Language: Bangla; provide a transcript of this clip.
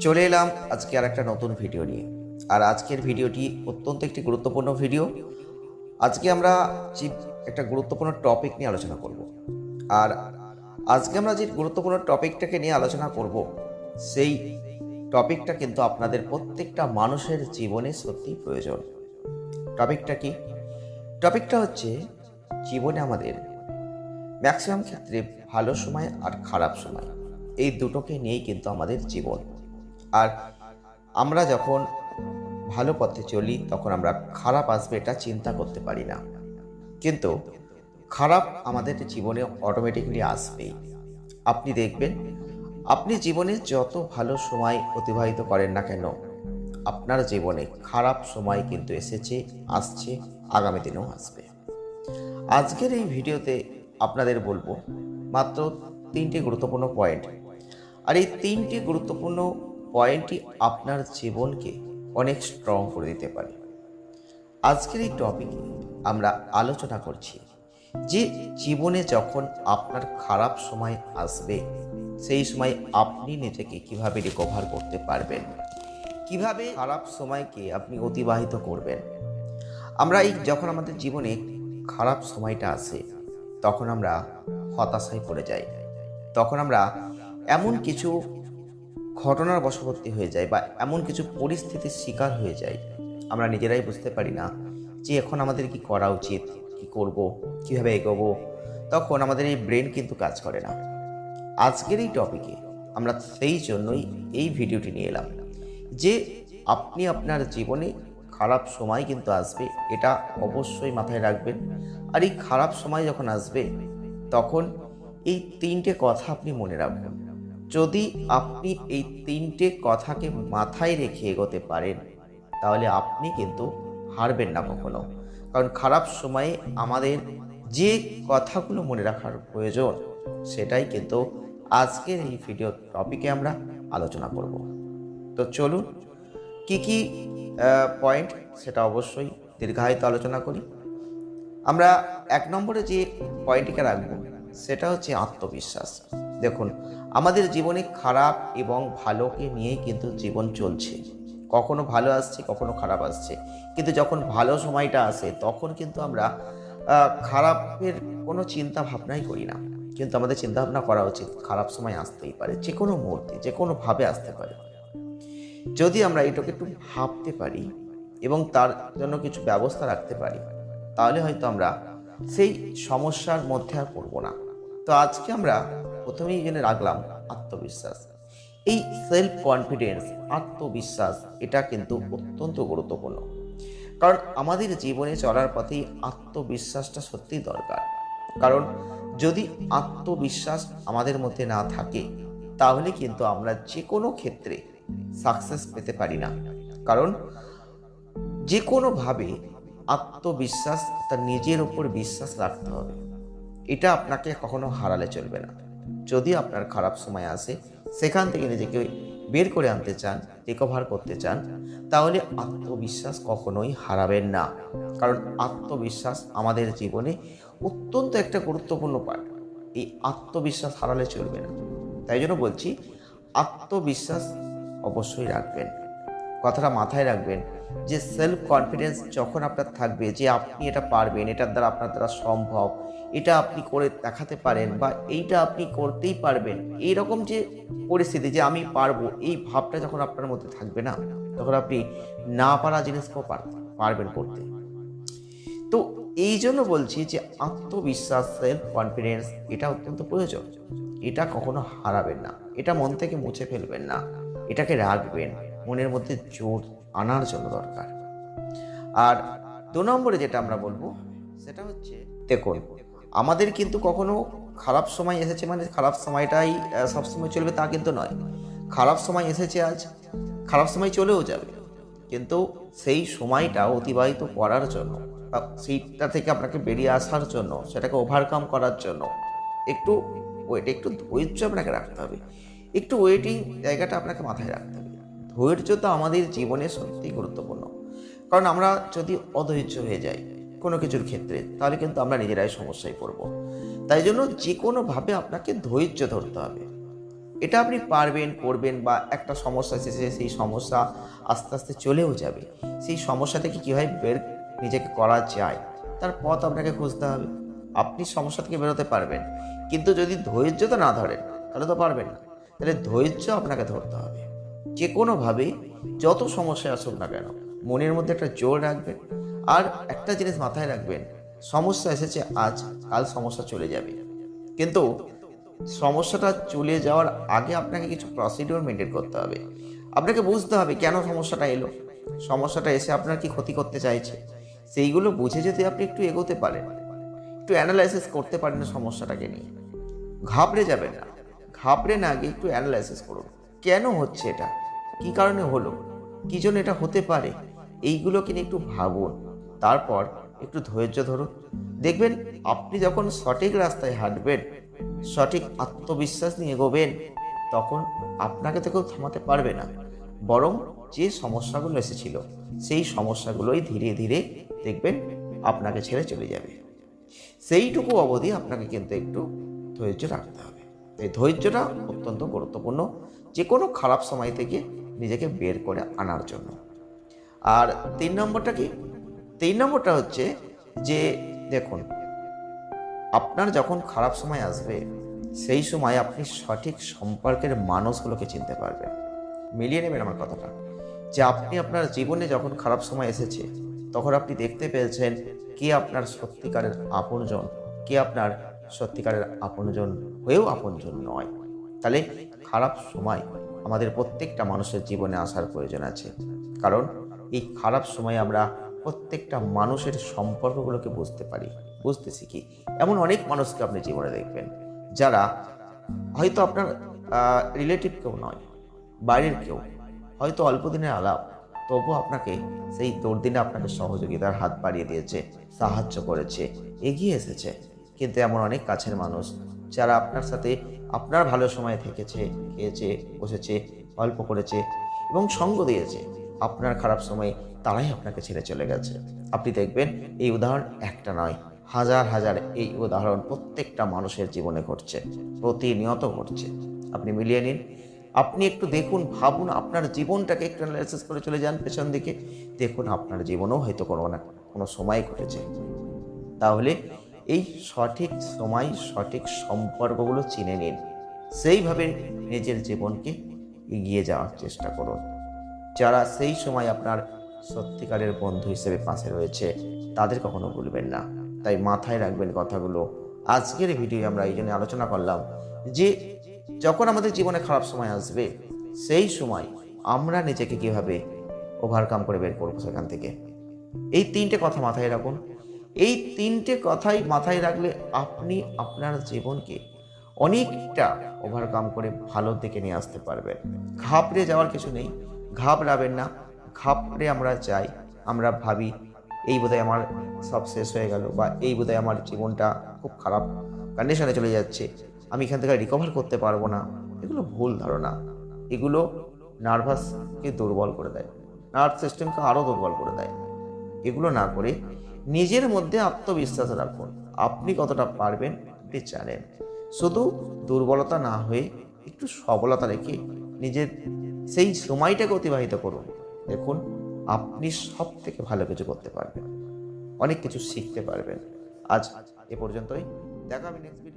চলে এলাম আজকে আর একটা নতুন ভিডিও নিয়ে। আর আজকের ভিডিওটি অত্যন্ত একটি গুরুত্বপূর্ণ ভিডিও আজকে আমরা যে একটা গুরুত্বপূর্ণ টপিক নিয়ে আলোচনা করব। আর আজকে আমরা যে গুরুত্বপূর্ণ টপিকটাকে নিয়ে আলোচনা করব, সেই টপিকটা কিন্তু আপনাদের প্রত্যেকটা মানুষের জীবনে সত্যি প্রয়োজন। টপিকটা কি? টপিকটা হচ্ছে জীবনে আমাদের ম্যাক্সিমাম ক্ষেত্রে ভালো সময় আর খারাপ সময়। এই দুটোকে নিয়েই কিন্তু আমাদের জীবন। আর আমরা যখন ভালো পথে চলি, তখন আমরা খারাপ আসবে এটা চিন্তা করতে পারি না। কিন্তু খারাপ আমাদের জীবনে অটোমেটিকলি আসবেই। আপনি দেখবেন, আপনি জীবনে যত ভালো সময় অতিবাহিত করেন না কেন, আপনার জীবনে খারাপ সময় কিন্তু এসেছে, আসছে, আগামী দিনেও আসবে। আজকের এই ভিডিওতে আপনাদের বলব, মাত্র তিনটি গুরুত্বপূর্ণ পয়েন্ট আর এই তিনটি গুরুত্বপূর্ণ পয়েন্টই আপনার জীবনকে অনেক স্ট্রং করে দিতে পারে। আজকের এই টপিকে আমরা আলোচনা করছি যে জীবনে যখন আপনার খারাপ সময় আসবে, সেই সময় আপনি নিজেকে কীভাবে রিকভার করতে পারবেন? কীভাবে খারাপ সময়কে আপনি অতিবাহিত করবেন? আমরা এই যখন আমাদের জীবনে খারাপ সময়টা আসে, তখন আমরা হতাশায় পড়ে যাই। তখন আমরা এমন কিছু ঘটনার বশবর্তী হয়ে যায় বা এমন কিছু পরিস্থিতির শিকার হয়ে যায়, আমরা নিজেরাই বুঝতে পারি না যে এখন আমাদের কি করা উচিত, কি করব, কীভাবে এগোবো, তখন আমাদের এই ব্রেন কিন্তু কাজ করে না। আজকের এই টপিকে আমরা সেই জন্যই এই ভিডিওটি নিয়ে এলাম যে আপনি আপনার জীবনে খারাপ সময় কিন্তু আসবে, এটা অবশ্যই মাথায় রাখবেন। আর এই খারাপ সময় যখন আসবে, তখন এই তিনটে কথা আপনি মনে রাখবেন। যদি আপনি এই তিনটে কথাকে মাথায় রেখে এগোতে পারেন, তাহলে আপনি কিন্তু হারবেন না কখনো। কারণ খারাপ সময়ে আমাদের যে কথাগুলো মনে রাখার প্রয়োজন, সেটাই কিন্তু আজকের এই ভিডিও টপিকে আমরা আলোচনা করব। তো চলুন, কি কি পয়েন্ট সেটা অবশ্যই দীর্ঘায়িত আলোচনা করি। আমরা এক নম্বরে যে পয়েন্টটিকে রাখব, সেটা হচ্ছে আত্মবিশ্বাস। দেখুন, আমাদের জীবনে খারাপ এবং ভালোকে নিয়েই কিন্তু জীবন চলছে। কখনো ভালো আসছে, কখনো খারাপ আসছে। কিন্তু যখন ভালো সময়টা আসে, তখন কিন্তু আমরা খারাপের কোনো চিন্তা ভাবনাই করি না। কিন্তু আমাদের চিন্তা ভাবনা করা উচিত, খারাপ সময় আসতেই পারে যে কোনো মুহূর্তে যে কোনোভাবে আসতে পারে। যদি আমরা এটাকে একটু ভাবতে পারি এবং তার জন্য কিছু ব্যবস্থা রাখতে পারি, তাহলে হয়তো আমরা সেই সমস্যার মধ্যে আর পড়ব না। তো আজকে আমরা প্রথমেই জেনে রাখলাম আত্মবিশ্বাস। এই সেলফ কনফিডেন্স আত্মবিশ্বাস, এটা কিন্তু অত্যন্ত গুরুত্বপূর্ণ। কারণ আমাদের জীবনে চলার পথে আত্মবিশ্বাসটা সত্যিই দরকার। কারণ যদি আত্মবিশ্বাস আমাদের মধ্যে না থাকে, তাহলে কিন্তু আমরা যে কোনো ক্ষেত্রে সাকসেস পেতে পারি না। কারণ যে কোনোভাবে আত্মবিশ্বাস তার নিজের উপর বিশ্বাস রাখতে হবে। এটা আপনাকে কখনো হারালে চলবে না। যদি আপনার খারাপ সময় আসে, সেখান থেকে নিজেকে বের করে আনতে চান রিকভার করতে চান, তাহলে আত্মবিশ্বাস কখনোই হারাবেন না। কারণ আত্মবিশ্বাস আমাদের জীবনে অত্যন্ত একটা গুরুত্বপূর্ণ পার্ট এই আত্মবিশ্বাস হারালে চলবে না। তাই জন্য বলছি, আত্মবিশ্বাস অবশ্যই রাখবেন। কথাটা মাথায় রাখবেন যে সেলফ কনফিডেন্স যখন আপনার থাকবে যে আপনি এটা পারবেন, এটার দ্বারা আপনার দ্বারা সম্ভব, এটা আপনি করে দেখাতে পারেন বা এইটা আপনি করতেই পারবেন এই রকম যে পরিস্থিতি যে আমি পারব, এই ভাবটা যখন আপনার মধ্যে থাকবে না, তখন আপনি না পারা জিনিসকেও পার- পারবেন করতে। তো এই জন্য বলছি যে আত্মবিশ্বাস সেলফ কনফিডেন্স এটা অত্যন্ত প্রয়োজন। এটা কখনো হারাবেন না। এটা মন থেকে মুছে ফেলবেন না। এটাকে রাখবেন। মনের মধ্যে জোর আনার জন্য দরকার। আর দু নম্বরে যেটা আমরা বলব, সেটা হচ্ছে, দেখুন, আমাদের কিন্তু কখনো খারাপ সময় এসেছে মানে খারাপ সময়টাই সবসময় চলবে তা কিন্তু নয়। খারাপ সময় এসেছে আজ, খারাপ সময় চলেও যাবে। কিন্তু সেই সময়টা অতিবাহিত করার জন্য বা সেইটা থেকে আপনাকে বেরিয়ে আসার জন্য, সেটাকে ওভারকাম করার জন্য একটু ওয়েট একটু ধৈর্য আপনাকে রাখতে হবে। একটু ওয়েটিং জায়গাটা আপনাকে মাথায় রাখতে হবে। ধৈর্য তো আমাদের জীবনে সত্যিই গুরুত্বপূর্ণ। কারণ আমরা যদি অধৈর্য হয়ে যাই কোনো কিছুর ক্ষেত্রে, তাহলে কিন্তু আমরা নিজেরাই সমস্যায় পড়ব। তাই জন্য যে কোনোভাবে আপনাকে ধৈর্য ধরতে হবে। এটা আপনি পারবেন, করবেন বা একটা সমস্যা শেষে সেই সমস্যা আস্তে আস্তে চলেও যাবে। সেই সমস্যা থেকে কীভাবে বের নিজেকে করা যায়। তার পথ আপনাকে খুঁজতে হবে। আপনি সমস্যা থেকে বেরোতে পারবেন। কিন্তু যদি ধৈর্যতা না ধরেন, তাহলে তো পারবেন না। তাহলে ধৈর্য আপনাকে ধরতে হবে। যে কোনোভাবে যত সমস্যা আসুক না কেন, মনের মধ্যে একটা জোর রাখবেন আর একটা জিনিস মাথায় রাখবেন, সমস্যা এসেছে আজ, কাল সমস্যা চলে যাবে। কিন্তু সমস্যাটা চলে যাওয়ার আগে আপনাকে কিছু প্রসিডিওর মেনটেন করতে হবে। আপনাকে বুঝতে হবে কেন সমস্যাটা এলো, সমস্যাটা এসে আপনার কি ক্ষতি করতে চাইছে, সেইগুলো বুঝে যদি আপনি একটু এগোতে পারেন, একটু অ্যানালাইসিস করতে পারেন সমস্যাটাকে নিয়ে। ঘাবড়ে যাবেন না, ঘাবড়ে না গিয়ে একটু অ্যানালাইসিস করুন। কেন হচ্ছে এটা? কি কারণে হলো? কি জন্য এটা হতে পারে? এইগুলোকে নিয়ে একটু ভাবুন। তারপর একটু ধৈর্য ধরুন। দেখবেন, আপনি যখন সঠিক রাস্তায় হাঁটবেন, সঠিক আত্মবিশ্বাস নিয়ে এগোবেন, তখন আপনাকে তো কেউ থামাতে পারবে না। বরং যে সমস্যাগুলো এসেছিল, সেই সমস্যাগুলোই ধীরে ধীরে দেখবেন আপনাকে ছেড়ে চলে যাবে। সেইটুকু অবধি আপনাকে কিন্তু একটু ধৈর্য রাখতে হবে। এই ধৈর্যটা অত্যন্ত গুরুত্বপূর্ণ। যে কোনো খারাপ সময় থেকে নিজেকে বের করে আনার জন্য। আর তিন নম্বরটা কি? তিন নম্বরটা হচ্ছে যে, দেখুন, আপনার যখন খারাপ সময় আসবে, সেই সময় আপনি সঠিক সম্পর্কের মানুষগুলোকে চিনতে পারবেন। মিলিয়ে নেবেন আমার কথাটা। যে আপনি আপনার জীবনে যখন খারাপ সময় এসেছে, তখন আপনি দেখতে পেয়েছেন কে আপনার সত্যিকারের আপনজন, কে আপনার সত্যিকারের আপনজন হয়েও আপনজন নয়। তাহলে খারাপ সময় আমাদের প্রত্যেকটা মানুষের জীবনে আসার প্রয়োজন আছে। কারণ এই খারাপ সময় আমরা প্রত্যেকটা মানুষের সম্পর্কগুলোকে বুঝতে পারি। বুঝতে শিখি। এমন অনেক মানুষকে আপনি জীবনে দেখবেন যারা হয়তো আপনার রিলেটিভ কেউ নয়, বাইরের কেউ, হয়তো অল্প দিনের আলাপ তবু আপনাকে সেই দুর্দিনে আপনাকে সহযোগিতার হাত বাড়িয়ে দিয়েছে, সাহায্য করেছে, এগিয়ে এসেছে। কিন্তু এমন অনেক কাছের মানুষ যারা আপনার সাথে আপনার ভালো সময় থেকেছে, খেয়েছে, বসেছে, গল্প করেছে এবং সঙ্গ দিয়েছে। আপনার খারাপ সময়ে তারাই আপনাকে ছেড়ে চলে গেছে। আপনি দেখবেন এই উদাহরণ একটা নয়, হাজার হাজার এই উদাহরণ প্রত্যেকটা মানুষের জীবনে ঘটছে, প্রতিনিয়ত ঘটছে। আপনি মিলিয়ে নিন, আপনি একটু দেখুন, ভাবুন আপনার জীবনটাকে একটু অ্যানালাইসিস করে চলে যান পেছন দিকে। দেখুন আপনার জীবনেও হয়তো কোনো না কোনো সময় ঘটেছে। তাহলে এই সঠিক সময়, সঠিক সম্পর্কগুলো চিনে নিন। সেইভাবে নিজের জীবনকে এগিয়ে যাওয়ার চেষ্টা করুন। যারা সেই সময় আপনার সত্যিকারের বন্ধু হিসেবে পাশে রয়েছে, তাদের কখনো ভুলবেন না। তাই মাথায় রাখবেন কথাগুলো। আজকের ভিডিও আমরা এই জন্য আলোচনা করলাম যে, যখন আমাদের জীবনে খারাপ সময় আসবে, সেই সময় আমরা নিজেকে কীভাবে ওভারকাম করে বের করব সেখান থেকে। এই তিনটে কথা মাথায় রাখুন। এই তিনটে কথাই মাথায় রাখলে আপনি আপনার জীবনকে অনেকটা ওভারকাম করে ভালোর দিকে নিয়ে আসতে পারবেন। ঘাবড়ে যাওয়ার কিছু নেই, ঘাবড়াবেন না, ঘাবড়ে আমরা যাই, আমরা ভাবি, এই বোধহয় আমার সব শেষ হয়ে গেল বা এই বোধহয় আমার জীবনটা খুব খারাপ কন্ডিশনে চলে যাচ্ছে, আমি এখান থেকে রিকভার করতে পারব না, এগুলো ভুল ধারণা। এগুলো নার্ভাসকে দুর্বল করে দেয় নার্ভ সিস্টেমকে আরও দুর্বল করে দেয়। এগুলো না করে নিজের মধ্যে আত্মবিশ্বাস রাখুন। আপনি কতটা পারবেন, আপনি জানেন। শুধু দুর্বলতা না হয়ে একটু সবলতা রেখে নিজের সেই সময়টাকে অতিবাহিত করুন। দেখুন, আপনি সব থেকে ভালো কিছু করতে পারবেন। অনেক কিছু শিখতে পারবেন। আজ এ পর্যন্তই। দেখা নেক্সট